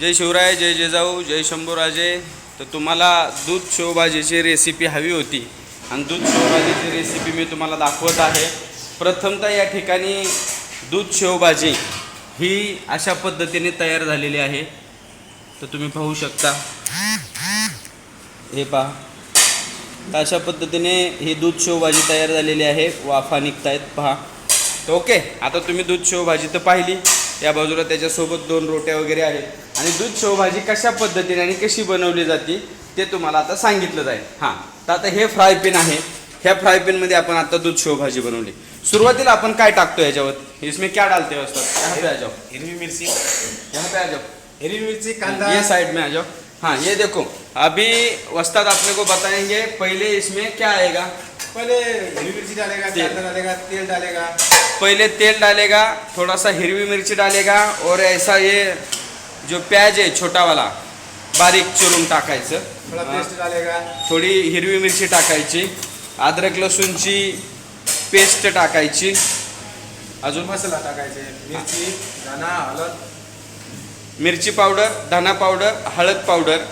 जय शिवराय जय जेजाऊ जय शंभूराजे. तर तुम्हाला दूध शेवभाजीची रेसिपी हवी होती. आणि दूध शेवभाजीची रेसिपी मी तुम्हाला दाखवत आहे. प्रथमतः या ठिकाणी दूध शेवभाजी ही अशा पद्धतीने तयार झालेली आहे. तर तुम्ही पाहू शकता. हे पहा. तर अशा पद्धतीने ही दूध शेवभाजी तयार झालेली आहे. वाफा निघतायत. पहा. तर ओके. आता तुम्ही दूध शेवभाजी तर पाहिली. या बाजूला त्याच्यासोबत दोन रोट्या वगैरे आहेत. आणि दूध शेवभाजी कशा पद्धतीने आणि कशी बनवली जाते ते तुम्हाला आता सांगितलं जाईल. हां तर आता हे फ्राय पॅन आहे. ह्या फ्राय पॅनमध्ये आपण आता दूध शेवभाजी बनवली. सुरुवातीला आपण काय टाकतो याच्यावर? इसमें क्या डालते हो उस्ताद यहाँ पे आ जाओ. हिरवी मिरची. यहाँ पे आ जाओ. हिरवी मिरची कांदा. ये साइड में आ जाओ. हाँ ये देखो. अभी वस्ताद आपने को बताएंगे पहले इसमें क्या आएगा? पहले हिरवी मिर्ची डालेगा तेल। डालेगा तेल डालेगा. पहले तेल डालेगा थोड़ा सा हिरवी मिर्ची डालेगा और ऐसा ये जो प्याज है छोटा वाला बारीक चिरून टाकायचं. थोड़ा हाँ, पेस्ट डालेगा. थोडी हिरवी मिरची टाकायची अद्रक लसूणची पेस्ट टाकायची. अजून? मसाला टाकायचे मिरची धना हळद. मिरची पावडर धना पावडर हळद पावडर.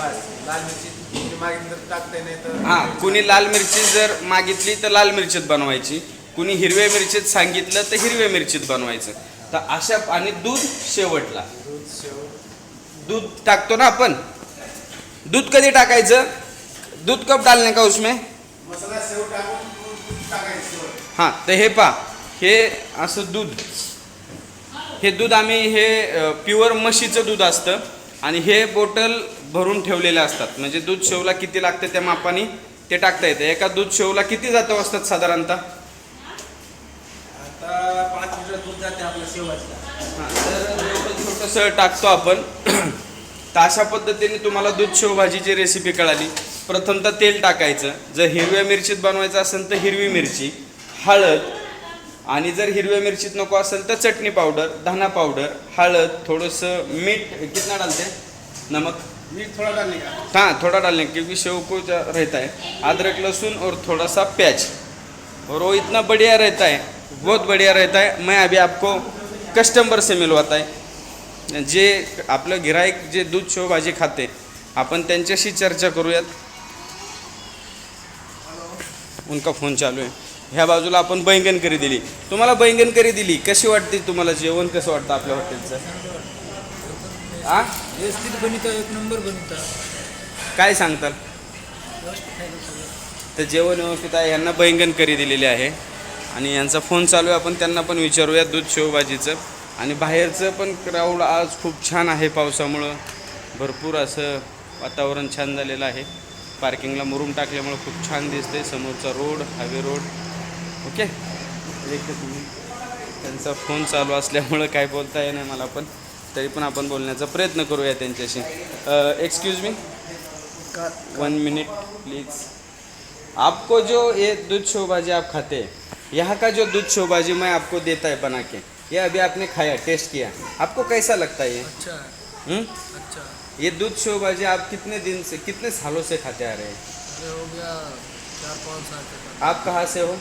बस लाल मिरची कोणी मागितलं तर टाकते नाही तर हां कुणी लाल मिरची जर मागितली तर लाल मिरचीत बनवायची. कुणी हिरव्या मिरचीत सांगितलं तर हिरव्या मिरचीत बनवायचं. तर अशा आणि दूध शेवटला. दूध शेव दूध टाकतो ना आपण? दूध कधी टाकायचं? दूध कब डालने का उसमें? मसाला शेव टाकून दूध टाकायचं शेव हां तर हे पा हे असं दूध. हे दूध आम्ही हे प्युअर म्हशीचं दूध असतं. आणि हे बोटल भरून ठेवलेले असतात. म्हणजे दूध शेवला किती लागतं त्या मापाने ते टाकता येतं. एका दूध शेवला किती जातं असतात साधारणतः? आता पाच लिटर दूध जाते शेवाचं हां, छोटंसं टाकतो आपण तर अशा पद्धतीने तुम्हाला दूध शेवभाजीची रेसिपी कळाली. प्रथमतः तेल टाकायचं. जर हिरव्या मिरचीत बनवायचं असेल तर हिरवी मिरची हळद आणि जर हिरव्या मिरचीत नको असेल तर चटणी पावडर धना पावडर हळद थोडंसं मीठ कितना डालते? नमक? मीठ थोड़ा डालने का? हाँ थोड़ा डालने का, क्योंकि सेव को रहता है अदरक लहसुन और थोड़ा सा प्याज. और वो इतना बढ़िया रहता है बहुत बढ़िया रहता है. मैं अभी आपको कस्टमर से मिलवाता है. जे आपलं गिराईक जे दूध शेव भाजी खाते आपण त्यांच्याशी चर्चा करूयात. उनका फोन चालू आहे. ह्या बाजूला आपण बैंगन करी दिली. तुम्हाला बैंगन करी दिली. कशी वाटते तुम्हाला? जेवण कसं वाटतं आपल्या हॉटेलचं आ? व्यवस्थित बनितं एक नंबर बनितं काय सांगताल? तर जेवण व्यवस्थित आहे. यांना बैंगन करी दिलेली आहे. आणि यांचा फोन चालू आहे. आपण त्यांना पण विचारूया दूध शेवभाजीचं. आणि बाहेरचं पण क्राऊड आज खूप छान आहे पावसामुळं. भरपूर असं वातावरण छान झालेलं आहे. पार्किंगला मुरूम टाकल्यामुळं खूप छान दिसते समोरचा रोड हायवे रोड ओके? त्यांचा फोन चालू असल्यामुळं काय बोलता येणार मला पण. तरी पण आपण बोलण्याचा प्रयत्न करूया त्यांच्याशी. Excuse me one minute please आपको जो ये दूध शोभाजी आप खाते हैं यहाँ का जो दूध शोभाजी मैं आपको देता है बना के ये अभी आपने खाया टेस्ट किया। आपको कैसा लगता है ये? अच्छा है? अच्छा ये दूध शोभाजी आप कितने दिन से कितने सालों से खाते आ रहे हैं? हो गया चार पाँच साल आप कहाँ से हो?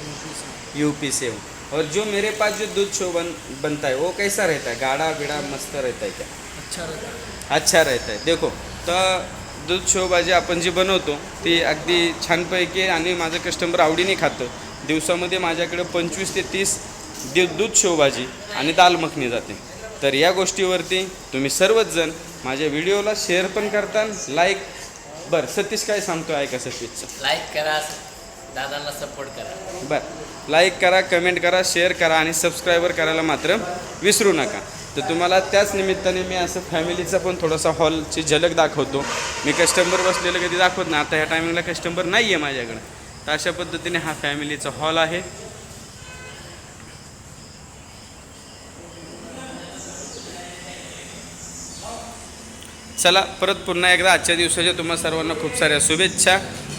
यूपी से यूपी से हो। और जो मेरे पास जो दूध शो बन बनता है वो कैसा रहता है? गाढ़ा बिड़ा मस्त रहता है क्या? अच्छा रहता है। अच्छा रहता आहे देखो तर दूध शेवभाजी आपण जी बनवतो ती अगदी छानपैकी आणि माझं कस्टमर आवडीने खातं. दिवसामध्ये माझ्याकडे पंचवीस ते तीस दि दूध शेवभाजी आणि दाल मखनी जाते. तर या गोष्टीवरती तुम्ही सर्वच जण माझ्या व्हिडिओला शेअर पण करता लाईक बरं सतीश काय सांगतो ऐका सतीशचं लाईक करा दादाला सपोर्ट करा. बरं. लाईक करा कमेंट करा शेअर करा आणि सबस्क्रायबर करायला मात्र विसरू नका. तर तुम्हाला त्याच निमित्ताने मी असं फॅमिलीचा पण थोडासा हॉलची झलक दाखवतो. मी कस्टमर बसलेलं कधी दाखवत नाही. आता ह्या टायमिंगला कस्टमर नाही आहे माझ्याकडं. तर अशा पद्धतीने हा फॅमिलीचा हॉल आहे. चला परत पुन्हा एकदा आजच्या दिवसाच्या तुम्हा सर्वांना खूप साऱ्या शुभेच्छा.